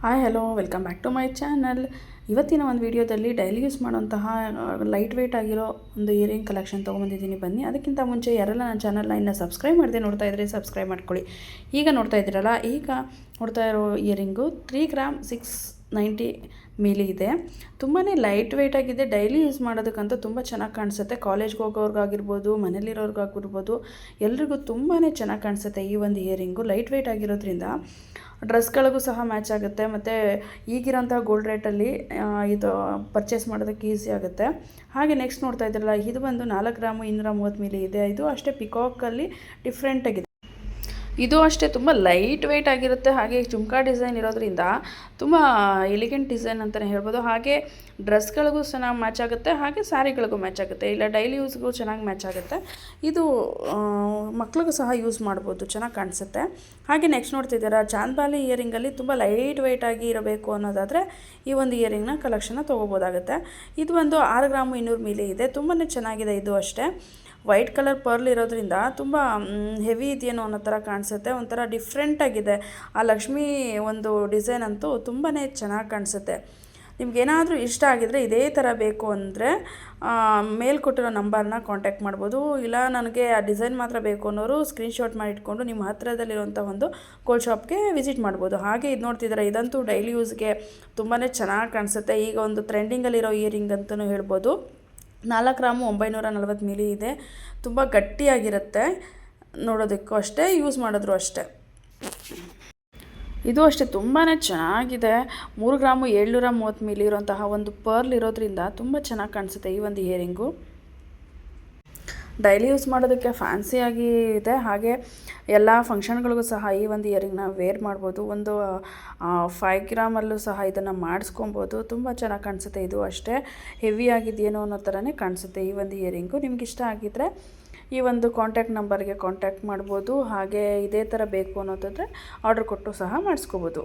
Hi hello welcome back to my channel ಇವತ್ತಿನ ಒಂದು ವಿಡಿಯೋದಲ್ಲಿ ಡೈಲಿ ಯೂಸ್ ಮಾಡುವಂತಹ ಲೈಟ್ ವೆಯ್ಟ್ ಆಗಿರೋ ಒಂದು ಇಯರಿಂಗ್ ಕಲೆಕ್ಷನ್ ತೊಗೊಂಬಂದಿದ್ದೀನಿ ಬನ್ನಿ, ಅದಕ್ಕಿಂತ ಮುಂಚೆ ಯಾರೆಲ್ಲ ನನ್ನ ಚಾನಲ್ನ ಇನ್ನು ಸಬ್ಸ್ಕ್ರೈಬ್ ಮಾಡಿದೆ ನೋಡ್ತಾ ಇದ್ರೆ ಸಬ್ಸ್ಕ್ರೈಬ್ ಮಾಡ್ಕೊಳ್ಳಿ. ಈಗ ನೋಡ್ತಾ ಇದ್ದೀರಲ್ಲ, ಈಗ ನೋಡ್ತಾ ಇರೋ earring three gram six ninety milli ಇದೆ. ತುಂಬಾ ಲೈಟ್ ವೆಯ್ಟ್ ಆಗಿದೆ. ಡೈಲಿ ಯೂಸ್ ಮಾಡೋದಕ್ಕಂತ ತುಂಬ ಚೆನ್ನಾಗಿ ಕಾಣಿಸುತ್ತೆ. ಕಾಲೇಜ್ಗೆ ಹೋಗೋರ್ಗಾಗಿರ್ಬೋದು, ಮನೇಲಿರೋರ್ಗಾಗಿರ್ಬೋದು, ಎಲ್ರಿಗೂ ತುಂಬಾ ಚೆನ್ನಾಗಿ ಕಾಣಿಸುತ್ತೆ ಈ ಒಂದು ಇಯರಿಂಗು. ಲೈಟ್ ವೆಯ್ಟ್ ಆಗಿರೋದ್ರಿಂದ ಡ್ರೆಸ್ಗಳಿಗೂ ಸಹ ಮ್ಯಾಚ್ ಆಗುತ್ತೆ. ಮತ್ತು ಈಗಿರೋಂಥ ಗೋಲ್ಡ್ ರೇಟಲ್ಲಿ ಇದು ಪರ್ಚೇಸ್ ಮಾಡೋದಕ್ಕೆ ಈಸಿ ಆಗುತ್ತೆ. ಹಾಗೆ ನೆಕ್ಸ್ಟ್ ನೋಡ್ತಾ ಇದ್ರಲ್ಲ ಇದು ಬಂದು ನಾಲ್ಕು ಗ್ರಾಮು ಇನ್ನೂರ ಮೂವತ್ತು ಮಿಲಿ ಇದೆ. ಇದು ಅಷ್ಟೇ ಪಿಕಾಕಲ್ಲಿ ಡಿಫ್ರೆಂಟ್ ಆಗಿದೆ. ಇದು ಅಷ್ಟೇ ತುಂಬ ಲೈಟ್ ವೆಯ್ಟ್ ಆಗಿರುತ್ತೆ. ಹಾಗೆ ಜುಮ್ಕಾ ಡಿಸೈನ್ ಇರೋದ್ರಿಂದ ತುಂಬ ಎಲಿಗೆಂಟ್ ಡಿಸೈನ್ ಅಂತಲೇ ಹೇಳ್ಬೋದು. ಹಾಗೆ ಡ್ರೆಸ್ಗಳಿಗೂ ಚೆನ್ನಾಗಿ ಮ್ಯಾಚ್ ಆಗುತ್ತೆ. ಹಾಗೆ ಸ್ಯಾರಿಗಳಿಗೂ ಮ್ಯಾಚ್ ಆಗುತ್ತೆ. ಇಲ್ಲ ಡೈಲಿ ಯೂಸ್ಗೂ ಚೆನ್ನಾಗಿ ಮ್ಯಾಚ್ ಆಗುತ್ತೆ. ಇದು ಮಕ್ಳಿಗೂ ಸಹ ಯೂಸ್ ಮಾಡ್ಬೋದು. ಚೆನ್ನಾಗಿ ಕಾಣಿಸುತ್ತೆ. ಹಾಗೆ ನೆಕ್ಸ್ಟ್ ನೋಡ್ತಿದ್ದೀರಾ ಚಾಂದ್ಬಾಲಿ ಇಯರಿಂಗಲ್ಲಿ ತುಂಬ ಲೈಟ್ ವೆಯ್ಟ್ ಆಗಿ ಇರಬೇಕು ಅನ್ನೋದಾದರೆ ಈ ಒಂದು ಇಯರಿಂಗ್ನ ಕಲೆಕ್ಷನ್ನ ತೊಗೋಬೋದಾಗುತ್ತೆ. ಇದು ಒಂದು ಆರು ಗ್ರಾಮು ಇನ್ನೂರು ಮಿಲಿ ಇದೆ. ತುಂಬಾ ಚೆನ್ನಾಗಿದೆ ಇದು ಅಷ್ಟೇ. ವೈಟ್ ಕಲರ್ ಪರ್ಲ್ ಇರೋದ್ರಿಂದ ತುಂಬ ಹೆವಿ ಇದೆಯೇನೋ ಅನ್ನೋ ಥರ ಕಾಣಿಸುತ್ತೆ. ಒಂಥರ ಡಿಫ್ರೆಂಟಾಗಿದೆ ಆ ಲಕ್ಷ್ಮಿ ಒಂದು ಡಿಸೈನ್ ಅಂತೂ ತುಂಬಾ ಚೆನ್ನಾಗಿ ಕಾಣಿಸುತ್ತೆ. ನಿಮ್ಗೇನಾದರೂ ಇಷ್ಟ ಆಗಿದರೆ ಇದೇ ಥರ ಬೇಕು ಅಂದರೆ ಮೇಲ್ ಕೊಟ್ಟಿರೋ ನಂಬರ್ನ ಕಾಂಟ್ಯಾಕ್ಟ್ ಮಾಡ್ಬೋದು. ಇಲ್ಲ ನನಗೆ ಆ ಡಿಸೈನ್ ಮಾತ್ರ ಬೇಕು ಅನ್ನೋರು ಸ್ಕ್ರೀನ್ಶಾಟ್ ಮಾಡಿ ಇಟ್ಕೊಂಡು ನಿಮ್ಮ ಹತ್ತಿರದಲ್ಲಿರುವಂಥ ಒಂದು ಕೋಲ್ಡ್ ಶಾಪ್ಗೆ ವಿಸಿಟ್ ಮಾಡ್ಬೋದು. ಹಾಗೆ ಇದು ನೋಡ್ತಿದ್ದಾರೆ, ಇದಂತೂ ಡೈಲಿ ಯೂಸ್ಗೆ ತುಂಬಾ ಚೆನ್ನಾಗಿ ಕಾಣಿಸುತ್ತೆ. ಈಗ ಒಂದು ಟ್ರೆಂಡಿಂಗಲ್ಲಿರೋ ಇಯರಿಂಗ್ ಅಂತಲೂ ಹೇಳ್ಬೋದು. ನಾಲ್ಕು ಗ್ರಾಮು ಒಂಬೈನೂರ ನಲವತ್ತು ಮಿಲಿ ಇದೆ. ತುಂಬ ಗಟ್ಟಿಯಾಗಿರುತ್ತೆ. ನೋಡೋದಕ್ಕೂ ಅಷ್ಟೇ ಯೂಸ್ ಮಾಡಿದ್ರು ಅಷ್ಟೇ. ಇದು ಅಷ್ಟೇ ತುಂಬಾ ಚೆನ್ನಾಗಿದೆ. ಮೂರು ಗ್ರಾಮು ಏಳ್ನೂರ ಮೂವತ್ತು ಮಿಲಿ ಇರೋಂತಹ ಒಂದು ಪರ್ಲ್ ಇರೋದ್ರಿಂದ ತುಂಬ ಚೆನ್ನಾಗಿ ಕಾಣಿಸುತ್ತೆ ಈ ಒಂದು ಇಯರಿಂಗು ಡೈಲಿ ಯೂಸ್ ಮಾಡೋದಕ್ಕೆ ಫ್ಯಾನ್ಸಿಯಾಗಿ ಇದೆ. ಹಾಗೆ ಎಲ್ಲ ಫಂಕ್ಷನ್ಗಳಿಗೂ ಸಹ ಈ ಒಂದು ಇಯರಿಂಗ್ನ ವೇರ್ ಮಾಡ್ಬೋದು. ಒಂದು ಫೈವ್ ಗ್ರಾಮಲ್ಲೂ ಸಹ ಇದನ್ನು ಮಾಡಿಸ್ಕೊಬೋದು. ತುಂಬ ಚೆನ್ನಾಗಿ ಕಾಣಿಸುತ್ತೆ ಇದು ಅಷ್ಟೇ. ಹೆವಿ ಆಗಿದೆಯೇನೋ ಅನ್ನೋ ಥರನೇ ಕಾಣಿಸುತ್ತೆ ಈ ಒಂದು ಇಯರಿಂಗು. ನಿಮ್ಗೆ ಇಷ್ಟ ಆಗಿದ್ದರೆ ಈ ಒಂದು ಕಾಂಟ್ಯಾಕ್ಟ್ ನಂಬರ್ಗೆ ಕಾಂಟ್ಯಾಕ್ಟ್ ಮಾಡ್ಬೋದು. ಹಾಗೆ ಇದೇ ಥರ ಬೇಕು ಅನ್ನೋದಾದರೆ ಆರ್ಡ್ರ್ ಕೊಟ್ಟು ಸಹ ಮಾಡಿಸ್ಕೋಬೋದು.